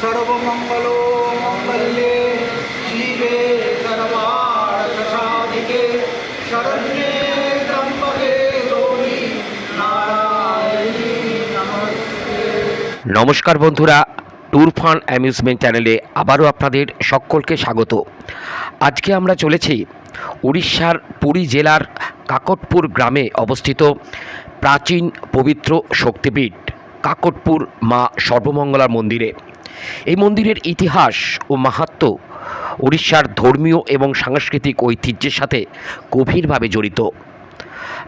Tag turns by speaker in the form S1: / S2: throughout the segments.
S1: সর্বমঙ্গলো মঙ্গলে শিবে সর্বার্থসাধিকে শরণ্যে ত্রম্বকে গৌরী
S2: নমস্কার বন্ধুরা ট্যুর ফান অ্যামিউজমেন্ট চ্যানেলে আবারও আপনাদের সকলকে স্বাগত। আজকে আমরা চলেছি উড়িষ্যার পুরী জেলার কাকটপুর গ্রামে অবস্থিত প্রাচীন পবিত্র শক্তিপীঠ কাকটপুর মা সর্বমঙ্গলার মন্দিরে। এই মন্দিরের ইতিহাস ও মাহাত্ম্য উড়িষ্যার ধর্মীয় এবং সাংস্কৃতিক ঐতিহ্যের সাথে গভীরভাবে জড়িত।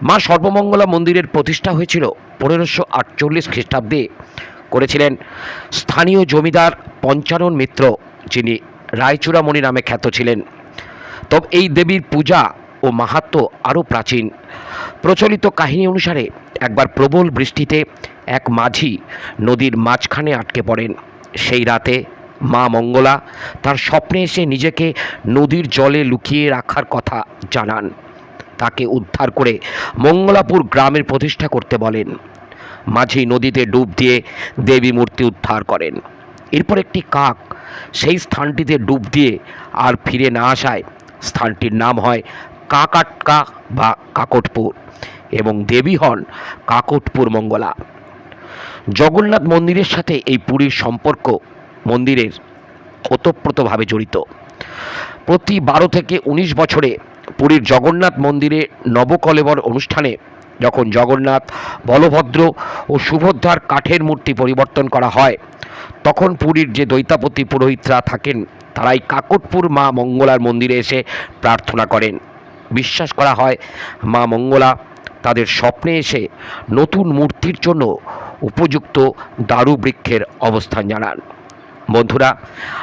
S2: মা সর্বমঙ্গলা মন্দিরের প্রতিষ্ঠা হয়েছিল পনেরোশো আটচল্লিশ খ্রিস্টাব্দে করেছিলেন স্থানীয় জমিদার পঞ্চানন মিত্র, যিনি রায়চূড়ামণি নামে খ্যাত ছিলেন। তবে এই দেবীর পূজা ও মাহাত্ম্য আরও প্রাচীন। প্রচলিত কাহিনী অনুসারে একবার প্রবল বৃষ্টিতে এক মাঝি নদীর মাঝখানে আটকে পড়েন। সেই রাতে মা মঙ্গলা তার স্বপ্নে এসে নিজেকে নদীর জলে লুকিয়ে রাখার কথা জানান। তাকে উদ্ধার করে মঙ্গলাপুর গ্রামের প্রতিষ্ঠা করতে বলেন। মাঝি নদীতে ডুব দিয়ে দেবী মূর্তি উদ্ধার করেন। এরপর একটি কাক সেই স্থানটিতে ডুব দিয়ে আর ফিরে না আসায় স্থানটির নাম হয় কাকাটকা বা কাকটপুর এবং দেবী হন কাকটপুর মঙ্গলা। জগন্নাথ মন্দিরের সাথে এই পুরীর সম্পর্ক মন্দিরের ওতপ্রোতভাবে জড়িত। প্রতি বারো থেকে উনিশ বছরে পুরীর জগন্নাথ মন্দিরে নবকলেবর অনুষ্ঠানে যখন জগন্নাথ, বলভদ্র ও সুভদ্রার কাঠের মূর্তি পরিবর্তন করা হয়, তখন পুরীর যে দৈতাপতি পুরোহিতরা থাকেন, তারাই কাকটপুর মা মঙ্গলার মন্দিরে এসে প্রার্থনা করেন। বিশ্বাস করা হয়, মা মঙ্গলা তাদের স্বপ্নে এসে নতুন মূর্তির জন্য উপযুক্ত দারু বৃক্ষের অবস্থান জানান। বন্ধুরা,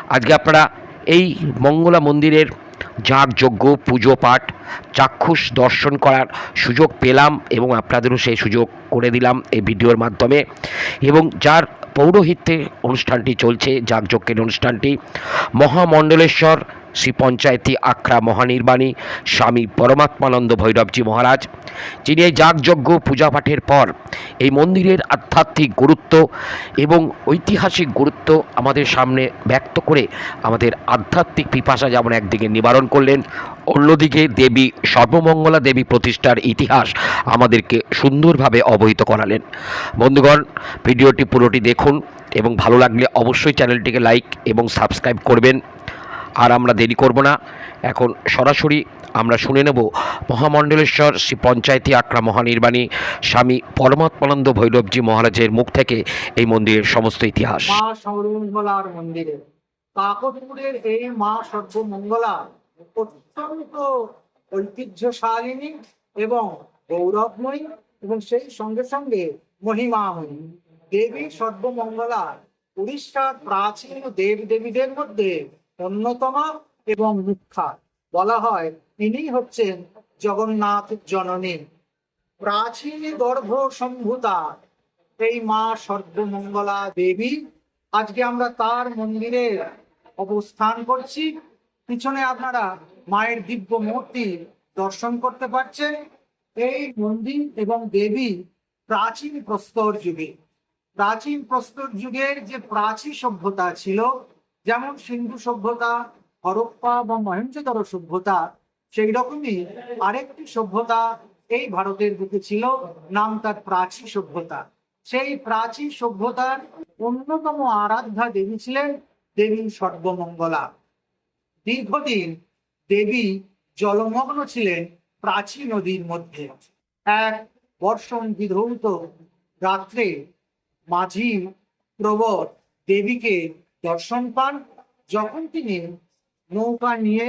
S2: আজকে আপনারা এই মঙ্গলা মন্দিরের যাগযজ্ঞ, পুজো পাঠ, চাক্ষুষ দর্শন করার সুযোগ পেলাম এবং আপনাদেরও সেই সুযোগ করে দিলাম এই ভিডিওর মাধ্যমে এবং যার পৌরোহিত্যে অনুষ্ঠানটি চলছে, যাগযজ্ঞের অনুষ্ঠানটি, মহামণ্ডলেশ্বর শ্রী পঞ্চায়েতি আখড়া মহানির্বাণী স্বামী পরমাত্মানন্দ ভৈরবজি মহারাজ, যিনি এই যাগযজ্ঞ পূজা পাঠের পর এই মন্দিরের আধ্যাত্মিক গুরুত্ব এবং ঐতিহাসিক গুরুত্ব আমাদের সামনে ব্যক্ত করে আমাদের আধ্যাত্মিক পিপাসা যেমন একদিকে নিবারণ করলেন, অন্যদিকে দেবী সর্বমঙ্গলা দেবী প্রতিষ্ঠার ইতিহাস আমাদেরকে সুন্দরভাবে অবহিত করালেন। বন্ধুগণ, ভিডিওটি পুরোটি দেখুন এবং ভালো লাগলে অবশ্যই চ্যানেলটিকে লাইক এবং সাবস্ক্রাইব করবেন। আর আমরা দেরি করব না। এখন সরাসরি আমরা শুনে নেব মহামণ্ডলেশ্বর শ্রী পঞ্চায়েতি আক্রা মহানির্বাণী স্বামী পরমাত্মানন্দ ভৈরবজি মহারাজের মুখ থেকে এই মন্দিরের সমস্ত ইতিহাস।
S1: মা সর্বমঙ্গলার মন্দিরে। কাকটপুরের এই মা সর্বমঙ্গলা অত্যন্ত ঐতিহ্যশালিনী এবং গৌরবময়ী এবং সেই সঙ্গে সঙ্গে মহিমাময়ী। দেবী সর্বমঙ্গলা, উড়িষ্যার প্রাচীন দেব দেবীদের মধ্যে অন্যতমা এবং মুখ্যা। বলা হয় ইনি হচ্ছেন জগন্নাথ জননী। প্রাচীন গর্ভ সম্ভূতা, এই মা সর্বমঙ্গলা দেবী। আজকে আমরা তার মন্দিরে অবস্থান করছি। পিছনে আপনারা মায়ের দিব্য মূর্তি দর্শন করতে পারছেন। এই মন্দির এবং দেবী প্রাচীন প্রস্তর যুগে। প্রাচীন প্রস্তর যুগের যে প্রাচীন সভ্যতা ছিল যেমন সিন্ধু সভ্যতা, হরপ্পা বা মহেঞ্জোদারো সভ্যতা, সেই রকমই আরেকটি সভ্যতা এই ভারতের বুকে ছিল, নাম তার প্রাচীন সভ্যতা। সেই প্রাচীন সভ্যতার অন্যতম আরাধ্যা দেবী ছিলেন দেবী সর্বমঙ্গলা। দীর্ঘদিন দেবী জলমগ্ন ছিলেন প্রাচীন নদীর মধ্যে। এক বর্ষণ বিধৌত রাত্রে মাঝি প্রবর দেবীকে দর্শন পান। যখন তিনি নৌকা নিয়ে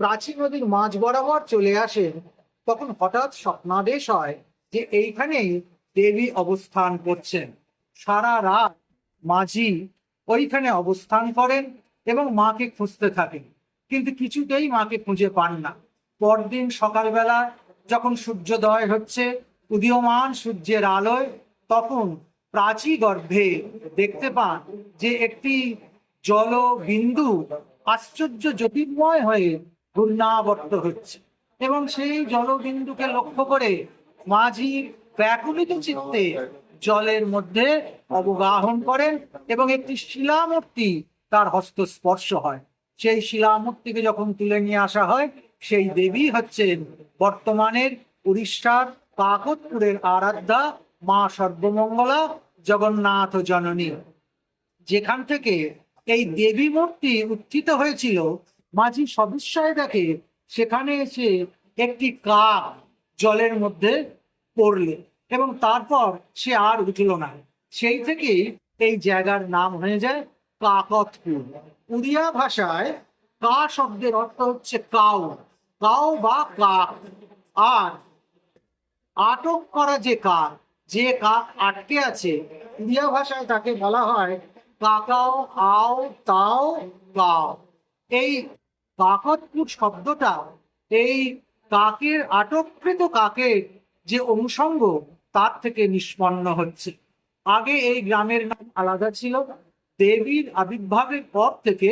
S1: প্রাচীন নদীর মাঝ বরাবর চলে আসেন, তখন হঠাৎ স্বপ্নাদেশ হয় যে এইখানেই দেবী অবস্থান করছেন। সারা রাত মাঝি ওইখানে অবস্থান করেন এবং মাকে খুঁজতে থাকেন, কিন্তু কিছুতেই মাকে খুঁজে পান না। পরদিন সকালবেলা যখন সূর্যোদয় হচ্ছে, উদীয়মান সূর্যের আলোয় তখন প্রাচী গর্ভে দেখতে পান যে একটি জল বিন্দু আশ্চর্য জ্যোতির্ময় হয়ে ঘূর্ণাবর্ত হচ্ছে এবং সেই জলবিন্দুকে লক্ষ্য করে মাঝি ব্যাকুলিত চিত্তে জলের মধ্যে অবগাহন করেন এবং একটি শিলামূর্তি তার হস্তস্পর্শ হয়। সেই শিলামূর্তিকে যখন তুলে নিয়ে আসা হয়, সেই দেবী হচ্ছেন বর্তমানের উড়িষ্যার কাকতপুরের আরাধ্যা মা সর্বমঙ্গলা জগন্নাথ জননী। যেখান থেকে এই দেবী মূর্তি উত্থিত হয়েছিল, মাঝি সবিস্ময়ে দেখে সেখানে এসে একটি কাক জলের মধ্যে পড়লে এবং তারপর সে আর উঠল না। সেই থেকে এই জায়গার নাম হয়ে যায় কাকতপুর। উড়িয়া ভাষায় কা শব্দের অর্থ হচ্ছে কাউ। কাউ বা কাক। আর আটক করা যে কাক যে কাক আটকে আছে উড়িয়া ভাষায় তাকে বলা হয় কাকাও আও, তাও কাও এই কাকতপুর শব্দটা, এই কাকের আটককৃত কাকের যে অনুষঙ্গ তার থেকে নিষ্পন্ন হচ্ছে। আগে এই গ্রামের নাম আলাদা ছিল। দেবীর আবির্ভাবের পর থেকে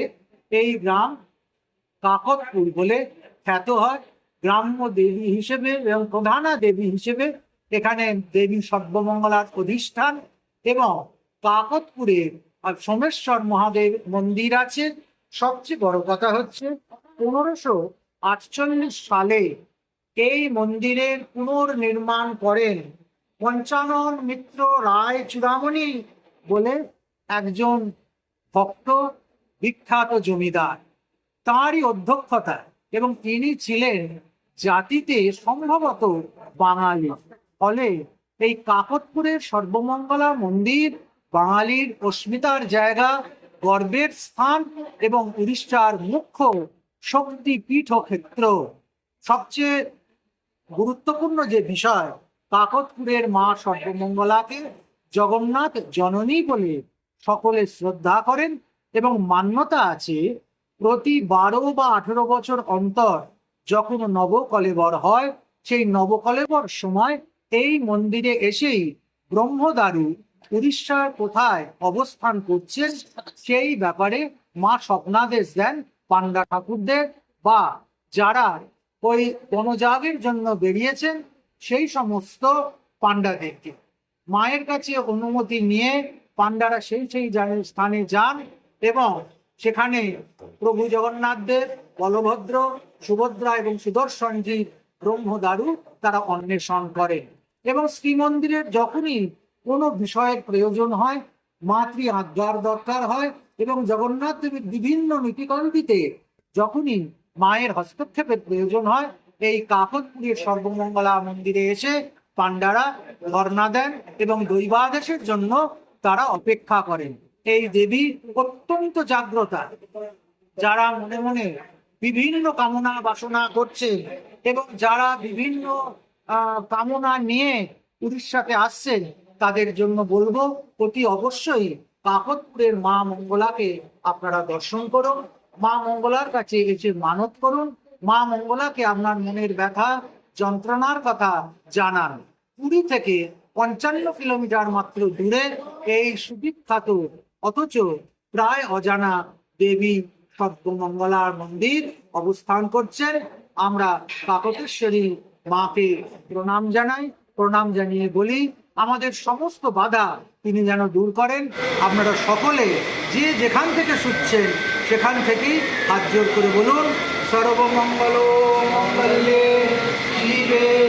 S1: এই গ্রাম কাকতপুর বলে খ্যাত হয়। গ্রাম্য দেবী হিসেবে এবং প্রধানা দেবী হিসেবে এখানে দেবী সর্বমঙ্গলার অধিষ্ঠান এবং কাকতপুরে সোমেশ্বর মহাদেব মন্দির আছে। সবচেয়ে বড় কথা হচ্ছে পনেরোশো আটচল্লিশ সালে এই মন্দিরের পুনর্নির্মাণ করেন পঞ্চানন মিত্র রায় চূড়ামণি বলে একজন ভক্ত বিখ্যাত জমিদার। তাঁরই অধ্যক্ষতা এবং তিনি ছিলেন জাতিতে সম্ভবত বাঙালি। ফলে এই কাকতপুরের সর্বমঙ্গলা মন্দির, বাঙালির অস্মিতার জায়গা, গর্বের স্থান এবং উড়িষ্যার মুখ্য শক্তিপীঠ ক্ষেত্র। সবচেয়ে গুরুত্বপূর্ণ যে বিষয়, কাকতপুরের মা সর্বমঙ্গলাকে জগন্নাথ জননী বলে সকলে শ্রদ্ধা করেন এবং মান্যতা আছে প্রতি বারো বা আঠেরো বছর অন্তর যখন নবকলেবর হয়, সেই নবকলেবর সময় এই মন্দিরে এসেই ব্রহ্মদারু উড়িষ্যার কোথায় অবস্থান করছেন সেই ব্যাপারে মা স্বপ্নাদেশ দেন পান্ডা ঠাকুরদের বা যারা ওই বনযাগের জন্য বেরিয়েছেন সেই সমস্ত পান্ডাদেরকে মায়ের কাছে অনুমতি নিয়ে পান্ডারা সেই সেই স্থানে যান এবং সেখানে প্রভু জগন্নাথদের, বলভদ্র, সুভদ্রা এবং সুদর্শনজি ব্রহ্মদারু তারা অন্বেষণ করেন। এবং শ্রীমন্দিরের যখনই কোনো বিষয়ের প্রয়োজন হয় মাতৃ আজ্ঞার দরকার হয় এবং জগন্নাথ দেবের বিভিন্ন নীতিকন্ডিতে যখনই মায়ের হস্তক্ষেপের প্রয়োজন হয়, এই কাকতপুরের সর্বমঙ্গলা মন্দিরে এসে পাণ্ডারা ধর্ণা দেন এবং দৈবাদেশের জন্য তারা অপেক্ষা করেন। এই দেবী অত্যন্ত জাগ্রতা। যারা মনে মনে বিভিন্ন কামনা বাসনা করছে এবং যারা বিভিন্ন কামনা নিয়ে উড়িষ্যাতে আসছেন। তাদের জন্য বলব, অতি অবশ্যই কাকতপুরের মা মঙ্গলাকে আপনারা দর্শন করুন। মা মঙ্গলার কাছে এসে মানত করুন। মা মঙ্গলাকে আপনার মনের ব্যথা, যন্ত্রণার কথা জানান। পুরী থেকে পঞ্চান্ন কিলোমিটার মাত্র দূরে এই সুবিখ্যাত, অথচ প্রায় অজানা দেবী সর্বমঙ্গলার মন্দির অবস্থান করছেন। আমরা কাকতেশ্বরী মাকে প্রণাম জানাই, প্রণাম জানিয়ে বলি, আমাদের সমস্ত বাধা তিনি যেন দূর করেন। আপনারা সকলে যে যেখান থেকে শুনছেন সেখান থেকেই হাত জোর করে বলুন সর্বমঙ্গল মঙ্গলে শিবে।